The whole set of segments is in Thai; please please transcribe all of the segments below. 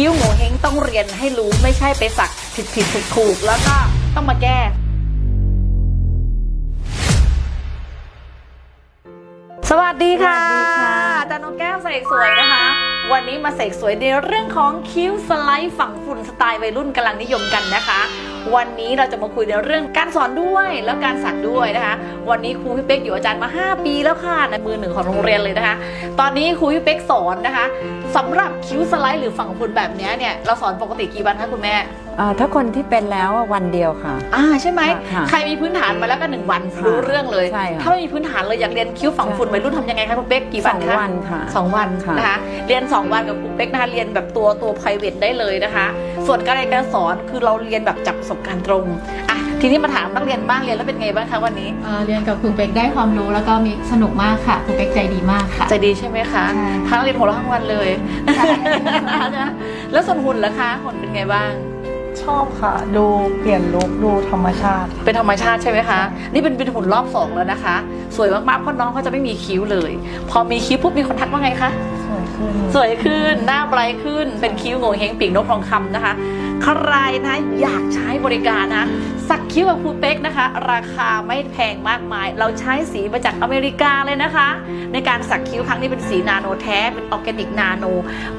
คิ้วโงเฮงต้องเรียนให้รู้ไม่ใช่ไปสักผิดผิดถูกถูกแล้วก็ต้องมาแก้สวัสดีค่ะสวัสดีค่ะอาจารย์นกแก้วเสกสวยนะคะ วันนี้มาเสกสวยในเรื่องของคิ้วสไลด์ฝังฝุ่นสไตล์วัยรุ่นกำลังนิยมกันนะคะ วันนี้เราจะมาคุยในเรื่องการสอนด้วยแล้วการสักด้วยนะคะ วันนี้ครูพี่เป๊กอยู่อาจารย์มา 5 ปีแล้วค่ะในมือหนึ่งของโรงเรียนเลยนะคะ ตอนนี้ครูพี่เป๊กสอนนะคะสำหรับคิ้วสไลด์หรือฝังฝุ่นแบบเนี้ยเนี่ยเราสอนปกติกี่วันคะคุณแม่อ่าถ้าคนที่เป็นแล้วอะวันเดียวค่ะ อ่าใช่ไหมค่ะใครมีพื้นฐานมาแล้วก็หนึ่งวันค่ะรู้เรื่องเลยใช่ค่ะถ้าไม่มีพื้นฐานเลยอยากเรียนคิ้วฝังฝุ่นใช่วัยรุ่นทำยังไงคะคุณเป๊กกี่วันสองคะวันค่ะสองวันค่ะนะคะเรียน 2 วันกับครูเป๊กนะคะเรียนแบบตัวตัว private ได้เลยนะคะ ส่วนการเรียนการสอนคือเราเรียนแบบจากประสบการณ์ตรงอะทีนี้มาถามนักเรียนบ้างเรียนแล้วเป็นไงบ้างคะวันนี้เอ่อเรียนกับครูเป็กได้ความรู้แล้วก็มีสนุกมากค่ะครูเป็กใจดีมากค่ะ ใจดีใช่ไหมคะใช่ ทั้งเรียนหัวเราะทั้งวันเลยใช่นะแล้วส่วนหุ่นล่ะคะหุ่นเป็นไงบ้าง ชอบค่ะ ดูเปลี่ยนลุคดูธรรมชาติ เป็นธรรมชาติใช่ไหมคะ นี่เป็นเป็นหุ่นรอบสองแล้วนะคะ สวยมากๆเพราะน้องเขาจะไม่มีคิ้วเลย พอมีคิ้วปุ๊บมีคนทักว่าไงคะสวย ขึ้น สวยขึ้น หน้าไบรท์ขึ้น เป็นคิ้วโงเฮงปีกนกทองคำนะคะ ใครนะอยากใช้บริการนะ สักคิ้วกับครูเป๊กนะคะ ราคาไม่แพงมากมาย เราใช้สีมาจากอเมริกาเลยนะคะ ในการสักคิ้วครั้งนี้เป็นสีนาโนแท้ เป็นออร์แกนิกนาโน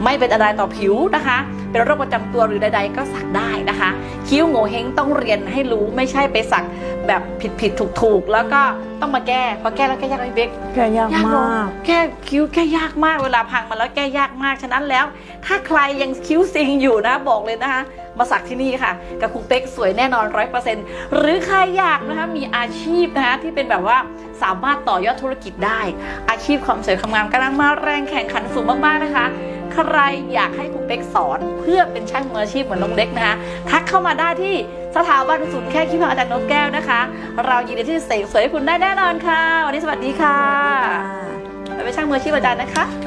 ไม่เป็นอะไรต่อผิวนะคะ เป็นโรคประจำตัวหรือใด ๆ ก็สักได้นะคะ คิ้วโงเฮงต้องเรียนให้รู้ไม่ใช่ไปสักแบบผิดๆถูกๆ แล้วก็ต้องมาแก้พอแก้แล้วแก้ยากไหมเป๊กแก้ยากยากเนมาอะกแก้คิ้วแก้ยากมากเวลาพังมาแล้วแก้ยากมากฉะนั้นแล้ว ถ้าใครยังคิ้วซิงอยู่นะบอกเลยนะคะ มาสักที่นี่ค่ะ กับครูเป๊กสวยแน่นอนร้อยเปอร์เซ็นต์หรือใครอยากนะคะมีอาชีพนะคะที่เป็นแบบว่าสามารถต่อยอดธุรกิจได้ อาชีพความสวยความงามกำลังมาแรงแข่งขันสูงมากๆนะคะใครอยากให้ครูเป๊กสอนเพื่อเป็นช่างมืออาชีพเหมือนน้องเล็กนะคะ ทักเข้ามาได้ที่สถาบันศูนย์แค่คิ้วของอาจารย์นกแก้วนะคะ เรายินดีที่จะเสกสวยให้คุณได้แน่นอนค่ะ วันนี้สวัสดีค่ะไปเป็นช่างมืออาชีพอาจารย์นะคะ